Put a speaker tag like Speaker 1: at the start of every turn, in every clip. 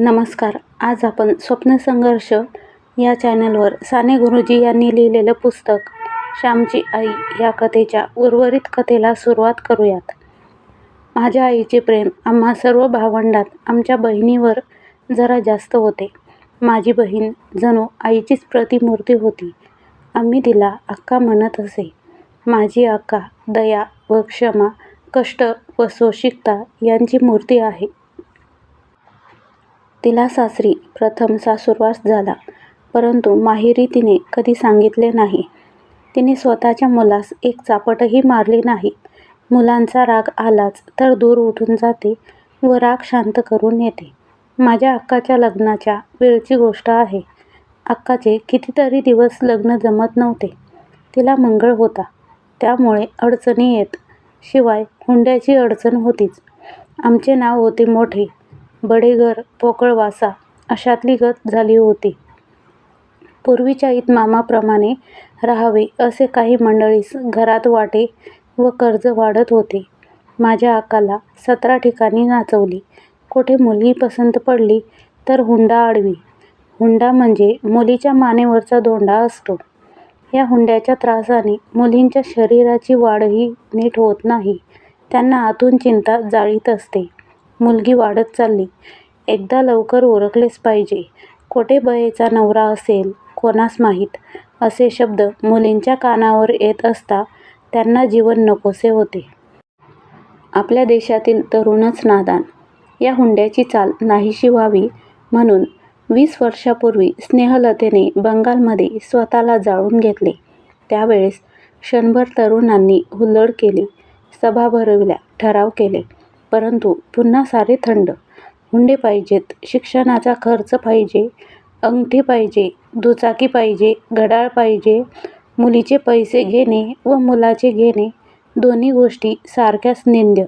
Speaker 1: नमस्कार. आज आपण स्वप्नसंघर्ष या चॅनलवर साने गुरुजी यांनी लिहिलेलं पुस्तक श्यामची आई या कथेच्या उर्वरित कथेला सुरुवात करूयात. माझ्या आईचे प्रेम आम्हा सर्व भावंडात आमच्या बहिणीवर जरा जास्त होते. माझी बहीण जणू आईचीच प्रतिमूर्ती होती. आम्ही तिला अक्का म्हणत असे. माझी अक्का दया व क्षमा कष्ट व सोशिकता यांची मूर्ती आहे. तिला सासरी प्रथम सासूरवास झाला परंतु माहेरी तिने कधी सांगितले नाही. तिने स्वतःच्या मुलास एक चापटही मारली नाही. मुलांचा राग आलाच तर दूर उठून जाते व राग शांत करून येते. माझ्या अक्काच्या लग्नाच्या वेळची गोष्ट आहे. अक्काचे कितीतरी दिवस लग्न जमत नव्हते. तिला मंगळ होता. त्यामुळे अडचणी येत. शिवाय हुंड्याची अडचण होतीच. आमचे नाव होते मोठे. बडेघर पोकळवासा अशातली गत झाली होती. पूर्वीच्या इतमामाप्रमाणे राहावे असे काही मंडळीस घरात वाटे व कर्ज वाढत होते. माझ्या आकाला सतरा ठिकाणी नाचवली. कोठे मुलगी पसंत पडली तर हुंडा आडवी. हुंडा म्हणजे मुलीच्या मानेवरचा दोंडा असतो. या हुंड्याच्या त्रासाने मुलींच्या शरीराची वाढही नीट होत नाही. त्यांना आतून चिंता जाळीत असते. मुलगी वाढत चालली. एकदा लवकर ओळखलेच पाहिजे. कोठे बयेचा नवरा असेल कोणास माहीत? असे शब्द मुलींच्या कानावर येत असता त्यांना जीवन नकोसे होते. आपल्या देशातील तरुणच नादान. या हुंड्याची चाल नाहीशी व्हावी म्हणून वीस वर्षापूर्वी स्नेहलतेने बंगालमध्ये स्वतःला जाळून घेतले. त्यावेळेस क्षणभर तरुणांनी हुल्लड केली सभा भरविल्या ठराव केले. परंतु पुन्हा सारे थंड. हुंडे पाहिजेत शिक्षणाचा खर्च पाहिजे अंगठी पाहिजे दुचाकी पाहिजे घड्याळ पाहिजे मुलीचे पैसे घेणे व मुलाचे घेणे दोन्ही गोष्टी सारख्याच निंद्य.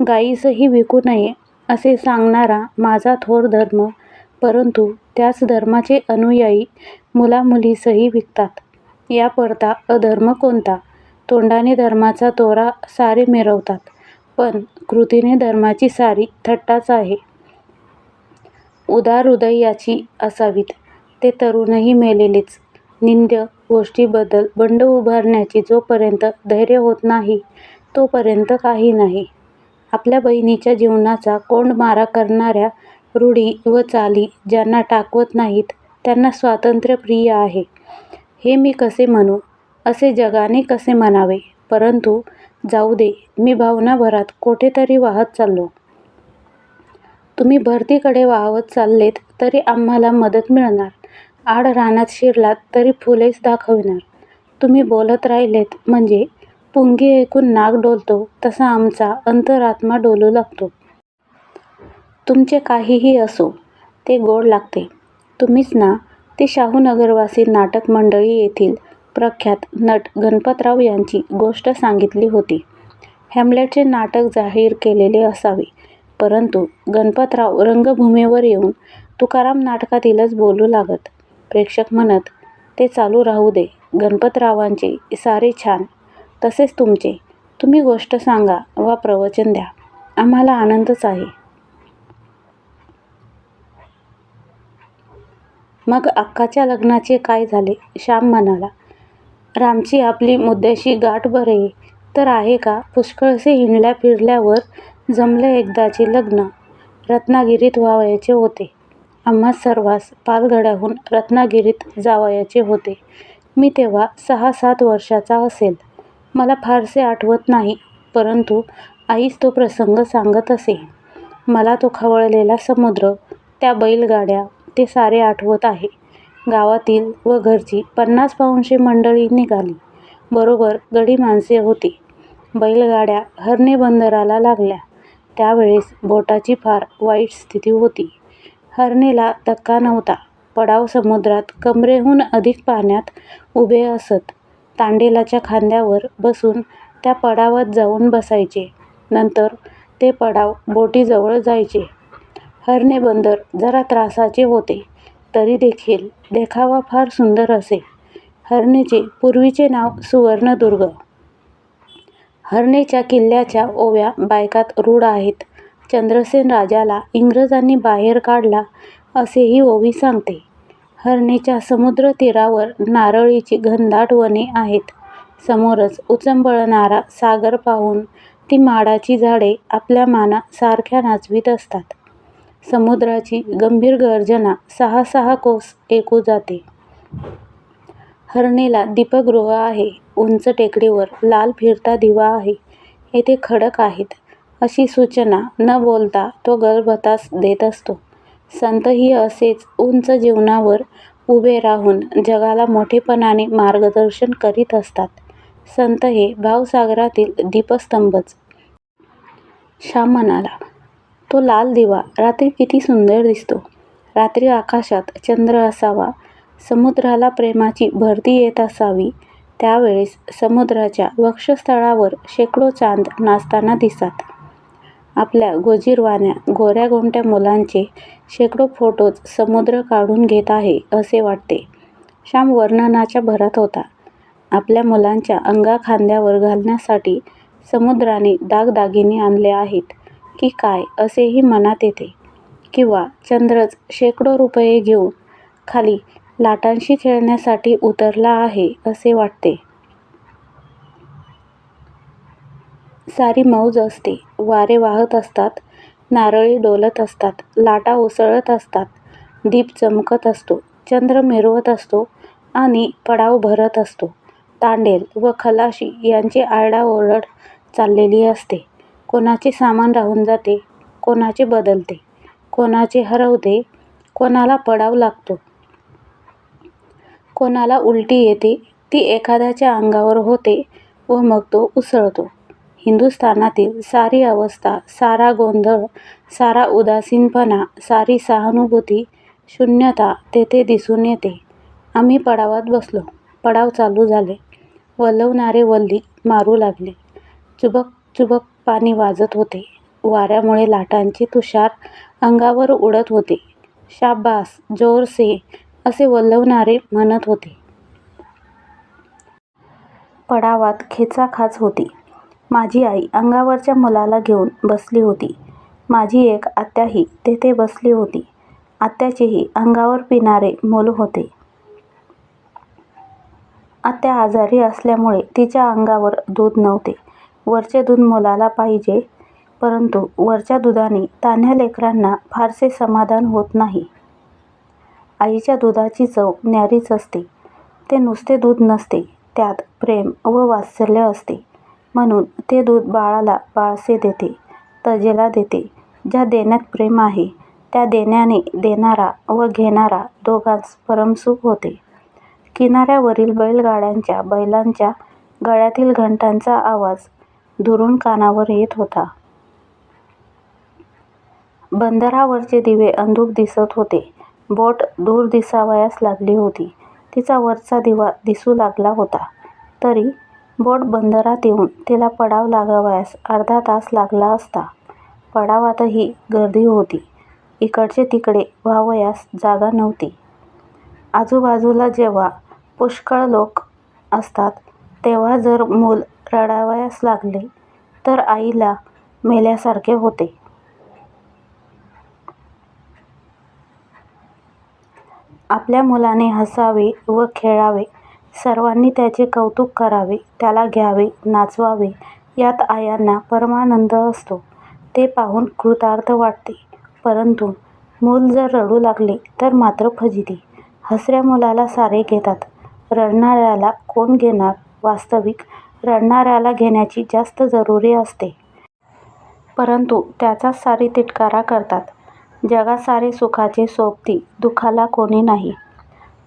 Speaker 1: गाईसही विकू नये असे सांगणारा माझा थोर धर्म परंतु त्याच धर्माचे अनुयायी मुलामुलीसही विकतात. या पडता अधर्म कोणता? तोंडाने धर्माचा तोरा सारे मिरवतात. पण कृतीने धर्माची सारी थट्टाच आहे. उदार हृदयाची असावीत. ते तरुणही मेलेलेच. निंद्य गोष्टीबद्दल बंड उभारण्याची जोपर्यंत धैर्य होत नाही तोपर्यंत काही नाही. आपल्या बहिणीच्या जीवनाचा कोंडमारा करणाऱ्या रूढी व चाली ज्यांना टाकवत नाहीत त्यांना स्वातंत्र्य प्रिय आहे. हे मी कसे म्हणू? असे जगाने कसे म्हणावे? परंतु जाऊ दे. मी भावनाभरात कोठेतरी वाहत चाललो. तुम्ही भरतीकडे वाहवत चाललेत तरी आम्हाला मदत मिळणार. आड रानात शिरलात तरी फुलेच दाखविणार. तुम्ही बोलत राहिलेत म्हणजे पुंगी ऐकून नाक डोलतो तसा आमचा अंतरात्मा डोलू लागतो. तुमचे काहीही असो ते गोड लागते. तुम्हीच ना ते शाहूनगरवासी नाटक मंडळी येथील प्रख्यात नट गणपतराव यांची गोष्ट सांगितली होती. हॅमलेटचे नाटक जाहीर केलेले असावे. परंतु गणपतराव रंगभूमीवर येऊन तुकाराम नाटकातीलच बोलू लागत. प्रेक्षक म्हणत ते चालू राहू दे. गणपतरावांचे सारे छान. तसेच तुमचे. तुम्ही गोष्ट सांगा वा प्रवचन द्या. आम्हाला आनंदच आहे. मग अक्काच्या लग्नाचे काय झाले? श्याम म्हणाला रामची आपली मुद्द्याशी गाठ बरे. तर आहे का? पुष्कळसे हिंडल्या फिरल्यावर जमले एकदाचे लग्न. रत्नागिरीत व्हावयाचे होते. आम्हा सर्वांस पालगड्याहून रत्नागिरीत जावयाचे होते. मी तेव्हा सहा सात वर्षाचा असेल. मला फारसे आठवत नाही परंतु आईच तो प्रसंग सांगत असे. मला तो खवळलेला समुद्र त्या बैलगाड्या ते सारे आठवत आहे. गावातील व घरची पन्नास पाऊणशे मंडळी निघाली. बरोबर गडी माणसे होती. बैलगाड्या हर्णे बंदराला लागल्या. त्यावेळेस बोटाची फार वाईट स्थिती होती. हरणेला धक्का नव्हता. पडाव समुद्रात कमरेहून अधिक पाण्यात उभे असत. तांडेलाच्या खांद्यावर बसून त्या पडावात जाऊन बसायचे. नंतर ते पडाव बोटीजवळ जायचे. हरणे बंदर जरा त्रासाचे होते. तरी देखील देखावा फार सुंदर असे हरणेचे पूर्वीचे नाव सुवर्णदुर्ग हरणेच्या किल्ल्याच्या ओव्या बायकात रूढ आहेत चंद्रसेन राजाला इंग्रजांनी बाहेर काढला असेही ओवी सांगते. हरणीच्या समुद्रतीरावर नारळीची घनदाट वने आहेत. समोरच उचंबळणारा सागर पाहून ती माडाची झाडे आपल्या माना सारख्या नाचवीत असतात. समुद्राची गंभीर गर्जना सहा सहा कोस ऐकू जाते. हरणेला दीपगृह आहे. उंच टेकडीवर लाल फिरता दिवा आहे. येथे खडक आहेत अशी सूचना न बोलता तो गर्भतास देत असतो. संतही असेच उंच जीवनावर उभे राहून जगाला मोठेपणाने मार्गदर्शन करीत असतात. संत हे भावसागरातील दीपस्तंभच. श्याम म्हणाला, तो लाल दिवा रात्री किती सुंदर दिसतो. रात्री आकाशात चंद्र असावा, समुद्राला प्रेमाची भरती येत असावी. त्यावेळेस समुद्राच्या वक्षस्थळावर शेकडो चांद नाचताना दिसतात आपल्या गोजीरवाण्या गोऱ्यागोंड्या मुलांचे शेकडो फोटोज समुद्र काढून घेत आहे असे वाटते. श्याम वर्णनाच्या भरात होता. आपल्या मुलांच्या अंगाखांद्यावर घालण्यासाठी समुद्राने दागदागिने आणले आहेत की काय असेही मनात येते. किंवा चंद्रच शेकडो रुपये घेऊन खाली लाटांशी खेळण्यासाठी उतरला आहे असे वाटते. सारी मौज असते. वारे वाहत असतात. नारळी डोलत असतात. लाटा उसळत असतात. दीप चमकत असतो. चंद्र मिरवत असतो आणि पडाव भरत असतो. तांडेल व खलाशी यांची आरडाओरड चाललेली असते. कोणाचे सामान राहून जाते. कोणाचे बदलते. कोणाचे हरवते. कोणाला पडाव लागतो. कोणाला उलटी येते. ती एखाद्याच्या अंगावर होते व मग तो उसळतो. हिंदुस्थानातील सारी अवस्था, सारा गोंधळ, सारा उदासीनपणा, सारी सहानुभूती, शून्यता तेथे दिसून येते. आम्ही पडावात बसलो. पडाव चालू झाले. वल्हवणारे वल्ली मारू लागले. चुबक चुबक पाणी वाजत होते. वाऱ्यामुळे लाटांचे तुषार अंगावर उडत होते. शाब्बास जोर से असे वल्हवणारे म्हणत होते. पडावात खेचाखाच होती. माझी आई अंगावरच्या मुलाला घेऊन बसली होती. माझी एक आत्याही तेथे बसली होती. आत्याचेही अंगावर पिणारे मूल होते. आत्या आजारी असल्यामुळे तिच्या अंगावर दूध नव्हते. वरचे दूध मुलाला पाहिजे परंतु वरच्या दुधाने तान्ह्या लेकरांना फारसे समाधान होत नाही. आईच्या दुधाची चव न्यारीच असते. ते नुसते दूध नसते. त्यात प्रेम व वात्सल्य असते. म्हणून ते दूध बाळाला बाळसे देते. तजेला देते. ज्या देण्यात प्रेम आहे त्या देण्याने देणारा व घेणारा दोघांस परमसुख होते. किनाऱ्यावरील बैलगाड्यांच्या बैलांच्या गळ्यातील घंटांचा आवाज दुरून कानावर येत होता. बंदरावरचे दिवे अंधुक दिसत होते. बोट दूर दिसावयास लागली होती. तिचा वरचा दिवा दिसू लागला होता. तरी बोट बंदरात येऊन तिला पडाव लागावयास अर्धा तास लागला असता. पडावातही गर्दी होती. इकडचे तिकडे व्हावयास जागा नव्हती. आजूबाजूला जेव्हा पुष्कळ लोक असतात तेव्हा जर मूल रडावयास लागले तर आईला मेल्यासारखे होते. आपल्या मुलाने हसावे व खेळावे, सर्वांनी त्याचे कौतुक करावे, त्याला घ्यावे, नाचवावे यात आयांना परमानंद असतो. ते पाहून कृतार्थ वाटते. परंतु मूल जर रडू लागले तर मात्र फजिती. हसऱ्या मुलाला सारे घेतात. रडणाऱ्याला कोण घेणार? वास्तविक रडणाऱ्याला घेण्याची जास्त जरुरी असते. परंतु त्याचाच सारी तिटकारा करतात. जगात सारे सुखाचे सोबती दुःखाला कोणी नाही.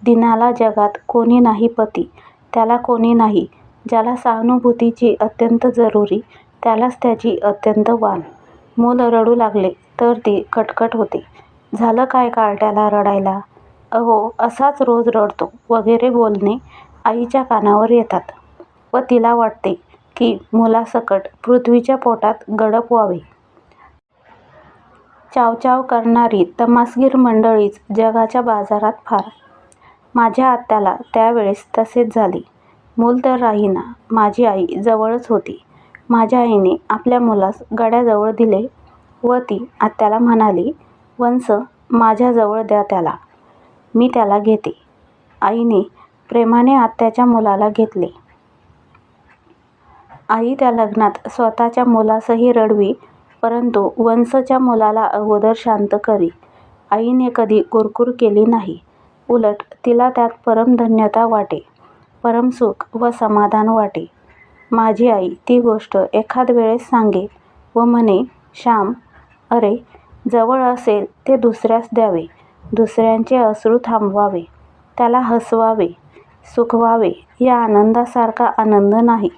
Speaker 1: दीनाला जगात कोणी नाही पती, त्याला कोणी नाही. ज्याला सहानुभूतीची अत्यंत जरुरी त्यालाच त्याची अत्यंत वाण. मूल रडू लागले तर ती कटकट होते. झालं काय कार्ट्याला रडायला? अहो असाच रोज रडतो वगैरे बोलणे आईच्या कानावर येतात व तिला वाटते की मुलासकट पृथ्वीच्या पोटात गडप व्हावे. चावचाव करणारी तमासगीर मंडळीच जगाच्या बाजारात फार. माझ्या आत्याला त्यावेळेस तसेच झाले. मूल तर राहीना. माझी आई जवळच होती. माझ्या आईने आपल्या मुलास गड्याजवळ दिले व ती आत्याला म्हणाली, वंस, माझ्याजवळ द्या त्याला. मी त्याला घेते. आईने प्रेमाने आत्याच्या मुलाला घेतले. आई त्या लग्नात स्वतःच्या मुलासही रडवी परंतु वंसच्या मुलाला अगोदर शांत करी. आईने कधी कुरकुर केली नाही. उलट तिला त्यात परमधन्यता वाटे, परमसुख व समाधान वाटे. माझी आई ती गोष्ट एखाद वेळेस सांगे व म्हणे, श्याम, अरे, जवळ असेल ते दुसऱ्यास द्यावे, दुसऱ्यांचे अश्रू थांबवावे, त्याला हसवावे, सुखवावे या आनंदासारखा आनंद नाही.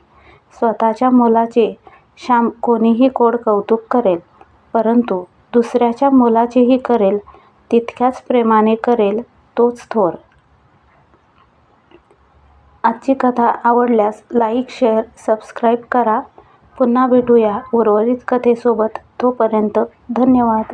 Speaker 1: स्वतःच्या मुलाचे श्याम कोणीही कोड कौतुक करेल, परंतु दुसऱ्याच्या मुलाचेही करेल तितक्याच प्रेमाने करेल तोच थोर. आजची कथा आवडल्यास लाईक, शेअर, सबस्क्राईब करा. पुन्हा भेटूया उर्वरित कथेसोबत. तोपर्यंत धन्यवाद.